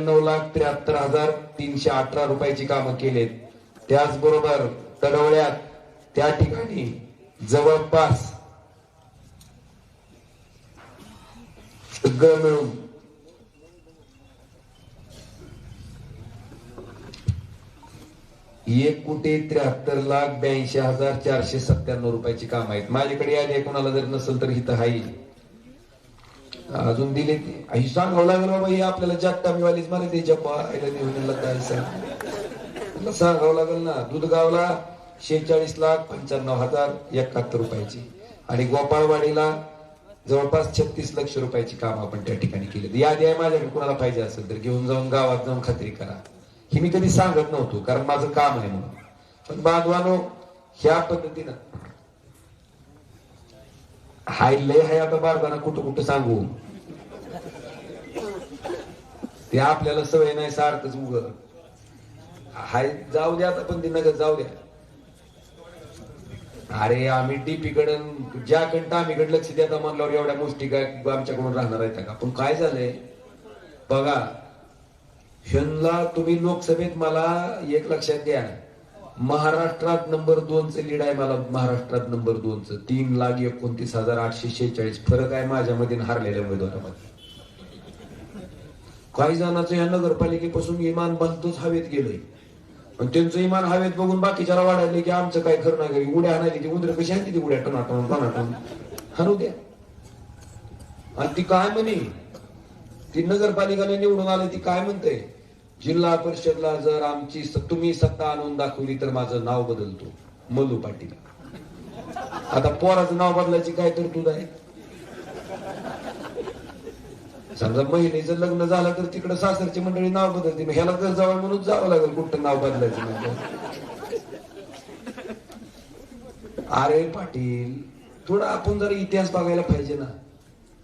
नऊ लाख त्र्याहत्तर हजार तीनशे अठरा रुपयाची कामं केलेत. त्याचबरोबर तडवळ्यात त्या ठिकाणी जवळपास सगळं मिळून एक कोटी त्र्याहत्तर लाख ब्याऐंशी हजार चारशे सत्त्याण्णव रुपयाची काम आहेत. माझ्याकडे यादी कोणाला जर नसेल तर हिथं हाईल अजून दिले ते आई सांगावं लागेल बाबा हे आपल्याला जग मिवालीच मला ते जप्पा आईला नेऊन काय सांग सांगावं लागेल ना दुधगावला शेहेचाळीस लाख पंच्याण्णव हजार एकाहत्तर रुपयाची. आणि गोपाळवाडीला जवळपास छत्तीस लक्ष रुपयाची काम आपण त्या ठिकाणी केली यादी आहे माझ्याकडे कुणाला पाहिजे असेल तर घेऊन जाऊन गावात जाऊन खात्री करा. हे मी कधी सांगत नव्हतो कारण माझं काम आहे म्हणून. पण बांधवानो ह्या पद्धतीनं हाय लय हाय आता बारदाना कुठं कुठं सांगू? ते आपल्याला सवय नाही सारखंच उग. हाय जाऊ द्या आता पण ते नगर जाऊ द्या. अरे आम्ही डीपी कडून ज्या कंट आम्ही कडे लक्ष द्या म्हणल्यावर एवढ्या गोष्टी काय आमच्याकडून राहणार आहेत का? पण काय झालंय? बघा ह्यांना तुम्ही लोकसभेत मला एक लक्षात घ्या. महाराष्ट्रात नंबर दोनचं लीड आहे मला महाराष्ट्रात नंबर दोनचं. तीन लाख एकोणतीस हजार आठशे शेहेचाळीस. फरक आहे माझ्यामध्ये आणि हारलेल्या उमेदवारामध्ये. काही जणांचं या नगरपालिकेपासून इमान बनतोच हवेत गेलंय. आणि त्यांचं इमान हवेत बघून बाकीच्याला वाढायले की आमचं काय खरं नाही उड्या आणायची ती उंदर कशी आहे ती उड्या टनाटन टनाटन हाणू द्या. आणि ती काय म्हणे? ती नगरपालिकाने निवडून आले ती काय म्हणते? जिल्हा परिषदला जर आमची तुम्ही सत्ता आणून दाखवली तर माझं नाव बदलतो. मल्लू पाटील. आता पोराचं नाव बदलायची काय तरतूद आहे? समजा महिलेचं लग्न झालं तर तिकडे सासरची मंडळी नाव बदलते. मग ह्याला जर जावं म्हणून जावं लागेल कुठं नाव बदलायचं म्हणजे. अरे पाटील थोडं आपण जरा इतिहास बघायला पाहिजे ना.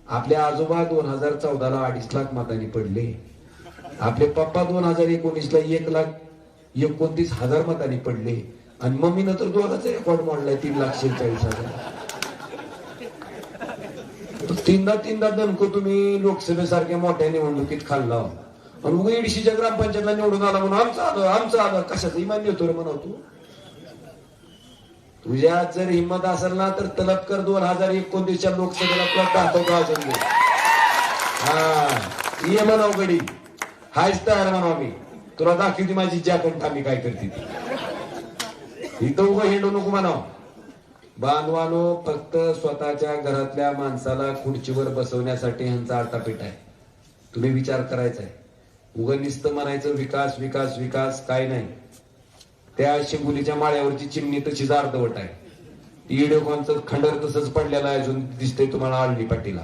आपले आजोबा दोन हजार चौदाला अडीच लाख मतांनी पडले. आपले पप्पा दोन हजार एकोणीस ला एक लाख एकोणतीस हजार मतांनी पडले. आणि मम्मीनं तर दोघांचा रेकॉर्ड मोडलाय तीन लाख शेहेचाळीस हजार. तीनदा तीनदा दणको तुम्ही लोकसभेसारख्या मोठ्या निवडणुकीत खाल्ला. आणि मग इडशीच्या ग्रामपंचायतला निवडून आला म्हणून आमचं आलं आमचं आलं कशाचं? इमान देतो रे म्हणा तू. तुझ्या जर हिंमत असेल ना तर तलबकर दोन हजार एकोणतीसच्या लोकसभेला तुला दाखवतो अजून हा ये म्हणाव गडी. हायच तयार म्हणाव मी. तुला दाखवते माझी जॅकेट आम्ही काय करते ती. इथं उभं हिंडू नको म्हणाव. बांधवानो फक्त स्वतःच्या घरातल्या माणसाला खुर्चीवर बसवण्यासाठी ह्यांचा आटापीठ आहे. तुम्ही विचार करायचा आहे उगनिस्त म्हणायचं विकास विकास विकास काय नाही. त्या शिंगुलीच्या माळ्यावरची चिमणी तशीच अर्धवट आहे. इडेकॉनचं खंडर तसंच पडलेलं आहे अजून दिसते तुम्हाला आळणी पाटीला.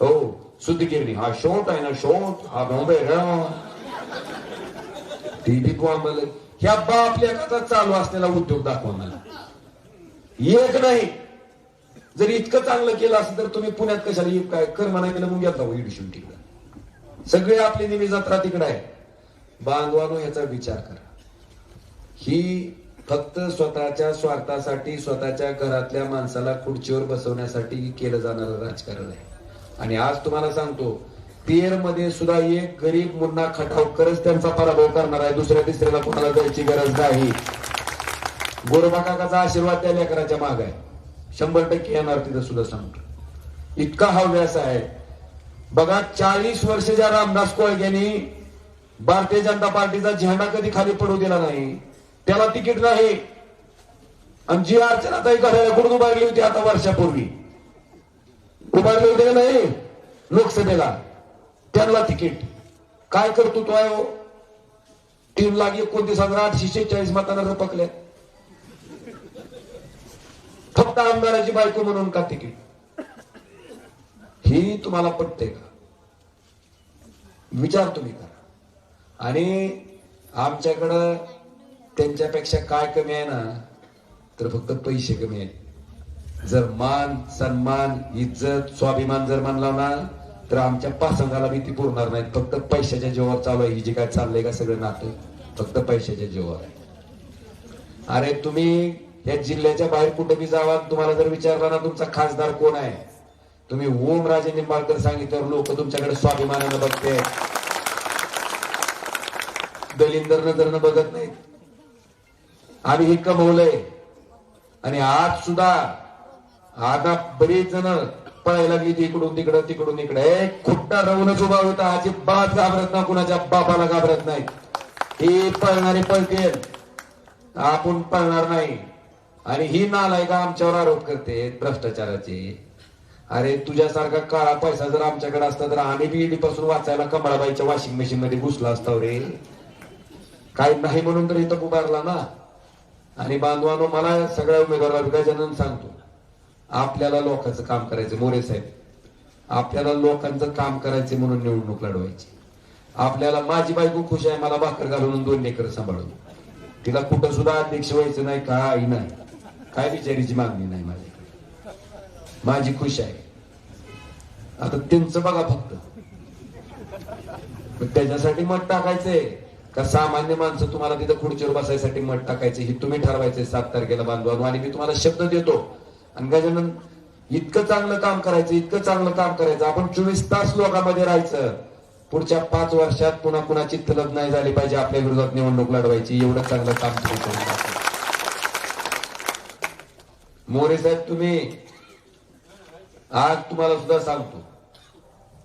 हो शुद्ध हा शोट आहे ना शोट हा बॉम्बे ती बी बॉम्बल. ह्या बापल्या कथा चालू असलेला उद्योग दाखवा मला. एक नाही. जर इतकं चांगलं केलं असेल तर तुम्ही पुण्यात कशाला येऊ? काय? कर म्हणा गेलं मग जाऊ इडिशून तिकडं. सगळे आपली नेहमी जत्रा तिकडे आहे. बांधवानो याचा विचार करा. ही फक्त स्वतःच्या स्वार्थासाठी स्वतःच्या घरातल्या माणसाला खुर्चीवर बसवण्यासाठी केलं जाणारं राजकारण आहे. आणि आज तुम्हाला सांगतो तेरमध्ये सुद्धा एक गरीब मुन्ना खटावकरच त्यांचा पराभव करणार आहे. दुसऱ्या तिसऱ्याला कोणाला जायची गरज नाही. गोरबा काकाचा आशीर्वाद त्या लेकराच्या माग. आहे शंभर टक्के येणार तिथं सुद्धा सांगतो. इतका हव्यास आहे. बघा चाळीस वर्ष ज्या रामदास कोळग्यांनी भारतीय जनता पार्टीचा झेंडा कधी खाली पडू दिला नाही. त्याला तिकीट नाही. आणि जी अर्चना ताई घराकडून उभारली होती आता वर्षापूर्वी. उभारली होती का नाही? लोकसभेला. त्यांना तिकीट. काय करतो तो आहे तीन लाख एकोणतीस हजार आठशे शेहेचाळीस मतांना पकल्या फक्त आमदाराची बायको म्हणून का तिकीट ही तुम्हाला पटते का? विचार तुम्ही करा. आणि आमच्याकडं त्यांच्यापेक्षा काय कमी आहे ना तर फक्त पैसे कमी आहेत. जर मान सन्मान इज्जत स्वाभिमान जर मानला ना तर आमच्या पासंगाला भीती पुरणार नाहीत. फक्त पैशाच्या जीवावर चालू आहे. ही जे काय चाललंय का सगळं नातं फक्त पैशाच्या जीवावर आहे. अरे तुम्ही या जिल्ह्याच्या बाहेर कुठे बी जावा तुम्हाला जर विचारला ना तुमचा खासदार कोण आहे? तुम्ही ओम राजे निंबाळकर सांगितल्यावर लोक तुमच्याकडे स्वाभिमानानं बघते दलिंदर नजरनं बघत नाहीत. आम्ही हे कमवलंय. आणि आज सुद्धा आता बरीच जण पळायला लागली ती इकडून तिकडं तिकडून इकडे. खुट्टा राहूनच उभा होता अजिबात घाबरत ना कुणाच्या बापाला घाबरत नाही हे पळणारी पळतील. आपण पळणार नाही. आणि ही नालायका आमच्यावर आरोप करते भ्रष्टाचाराचे. अरे तुझ्यासारखा काळा पैसा जर आमच्याकडे असता तर आम्ही बीडी पासून वाचायला कमळाबाईच्या वॉशिंग मशीन मध्ये घुसला असता रे. काही नाही म्हणून तर इथं उभारला ना. आणि बांधवानो मला सगळ्या उमेदवाराला गजानन सांगतो. आपल्याला लोकांचं काम करायचं मोरे साहेब. आपल्याला लोकांचं काम करायचे म्हणून निवडणूक लढवायची. आपल्याला माझी बायको खुश आहे मला भाकर घालून दोन लेकर सांभाळून. तिला कुठं सुद्धा अध्यक्ष व्हायचं नाही काही नाही. काय विचारीची मागणी नाही माझी? माझी खुश आहे. आता त्यांचं बघा फक्त. त्याच्यासाठी मत टाकायचंय. का सामान्य माणसं तुम्हाला तिथं खुर्चीवर बसायसाठी मत टाकायचे हे तुम्ही ठरवायचे सात तारखेला बांधवानो आणि मी तुम्हाला शब्द देतो. आणि गजानन इतकं चांगलं काम करायचं इतकं चांगलं काम करायचं. आपण चोवीस तास लोकांमध्ये राहायचं. पुढच्या पाच वर्षात पुन्हा कुणाची तलब नाही झाली पाहिजे आपल्या विरोधात निवडणूक लढवायची. एवढं चांगलं काम तुम्ही मोरे साहेब तुम्ही आज तुम्हाला सुद्धा सांगतो.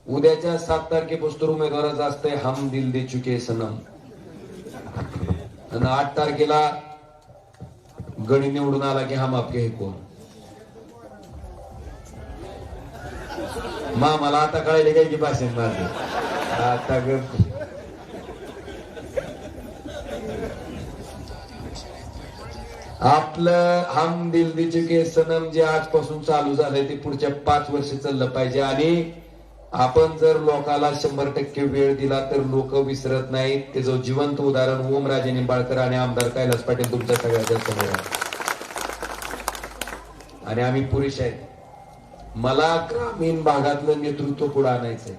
उद्याच्या सात तारखेपासून उमेदवाराचं असतंय हम दिल दे चुके सनम. आणि आठ तारखेला गणी निवडून आला की हम आपके हे कोण? मा मला आता कळायला काय की भाषण माझं आता आपलं हम दिल दे चुके सनम जे आजपासून चालू झालंय ते पुढच्या पाच वर्ष चाललं पाहिजे. आणि आपण जर लोकाला शंभर टक्के वेळ दिला तर लोक विसरत नाहीत. त्याचं जिवंत उदाहरण ओमराजे निंबाळकर आणि आमदार कैलास पाटील तुमच्या सगळ्याच्या समोर आहे. आणि आम्ही पुरुष आहेत. मला ग्रामीण भागातलं नेतृत्व पुढे आणायचंय.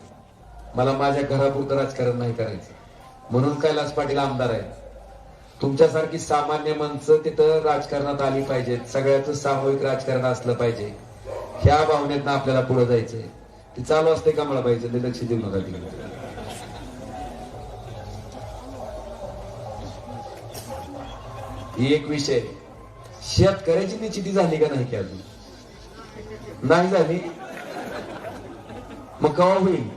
मला माझ्या घरापुरतं राजकारण नाही करायचं म्हणून कैलास पाटील आमदार आहेत. तुमच्यासारखी सामान्य माणसं तिथं राजकारणात आली पाहिजेत. सगळ्याच सामूहिक राजकारण असलं पाहिजे. ह्या भावनेतनं आपल्याला पुढे जायचंय. ते चालू असते का मला पाहिजे? ते लक्ष देऊ नका तिकडे. ही एक विषय. शेतकऱ्याची निश्चिती झाली का नाही की अजून? नाही झाली? मग कवा होईल?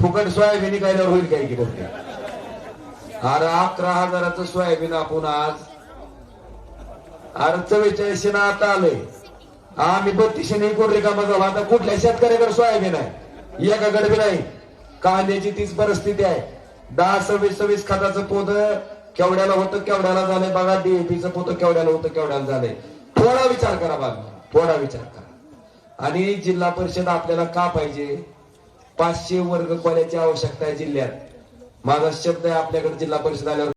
फुकट सोयाबीन कायद्यावर होईल काय की बघते अरे अकरा हजाराचं सोयाबीन आपण आज. अरे चव्वेचाळीसशे ना आता आलंय. आम्ही बत्तीसशे नाही कोण रिकामा झाला आता कुठल्या शेतकऱ्याकडे सोयाबीन आहे? एकाकडे बी नाही कांद्याची तीच परिस्थिती आहे. दहा सव्वीस सव्वीस खताचं पोत केवढ्याला होतं केवढ्याला झालंय बघा. डीएपीचं पोत केवढ्याला होतं केवढ्याला झालंय. थोडा विचार करा बाबा. थोडा विचार करा. आणि जिल्हा परिषद आपल्याला का पाहिजे? पाचशे वर्ग खोल्याची आवश्यकता आहे जिल्ह्यात. माझा शब्द आहे आपल्याकडे जिल्हा परिषद आल्यावर